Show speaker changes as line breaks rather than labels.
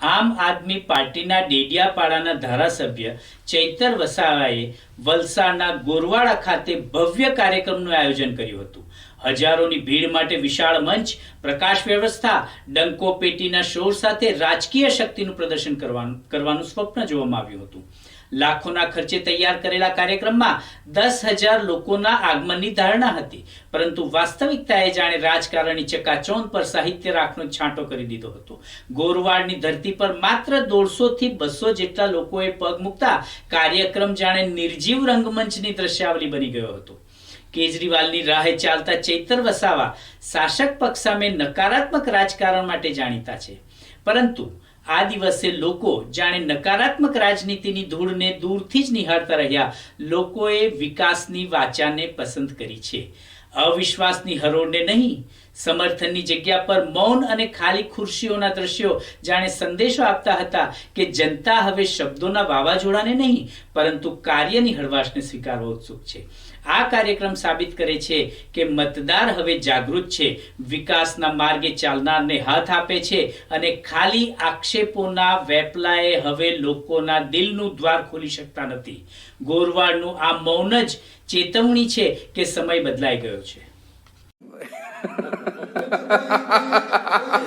આમ આદમી પાર્ટીના ડેડિયાપાડાના ધારાસભ્ય ચૈતર વસાવાએ વલસાડના ગોરવાડા ખાતે ભવ્ય કાર્યક્રમનું આયોજન કર્યું હતું. હજારોની ભીડ માટે વિશાળ મંચ, પ્રકાશ વ્યવસ્થા, ડંકો પેટીના શોર સાથે રાજકીય શક્તિનું પ્રદર્શન કરવાનું સ્વપ્ન જોવામાં આવ્યું હતું. લાખોના ખર્ચે તૈયાર કરેલા કાર્યક્રમમાં દસ હજાર લોકોના આગમનની ધારણા હતી. પરંતુ વાસ્તવિકતાએ જાણે રાજકારણી ચકાચોંધ પર સાહિત્ય રાખનો છાંટો કરી દીધો હતો. ગોરવાડની ધરતી પર માત્ર દોઢસો થી બસો જેટલા લોકોએ પગ મૂકતા કાર્યક્રમ જાણે નિર્જીવ રંગમંચની દ્રશ્યાવલી બની ગયો હતો. કેજરીવાલની રાહે ચાલતા ચૈતર વસાવા શાસક પક્ષ સામે નકારાત્મક રાજકારણ માટે જાણીતા છે. પરંતુ આ દિવસે લોકો જાણે નકારાત્મક રાજનીતિની ધૂળને દૂરથી જ નિહાળતા રહ્યા, લોકોએ વિકાસની વાચાને પસંદ કરી છે. અવિશ્વાસની હરોળને નહીં, સમર્થનની જગ્યા પર મૌન અને ખાલી ખુરશીઓના દ્રશ્યો જાણે સંદેશો આપતા હતા કે જનતા હવે શબ્દોના વાવાઝોડાને નહીં, પરંતુ કાર્યની હળવાશને સ્વીકારવા ઉત્સુક છે. આ કાર્યક્રમ સાબિત કરે છે કે મતદાર હવે જાગૃત છે, વિકાસના માર્ગે ચાલનારને હાથ આપે છે અને ખાલી આક્ષેપોના વેપલાએ હવે લોકોના દિલનું દ્વાર ખોલી શકતા નથી. ગોરવાડનું આ મૌન જ ચેતવણી છે કે સમય બદલાઈ ગયો છે.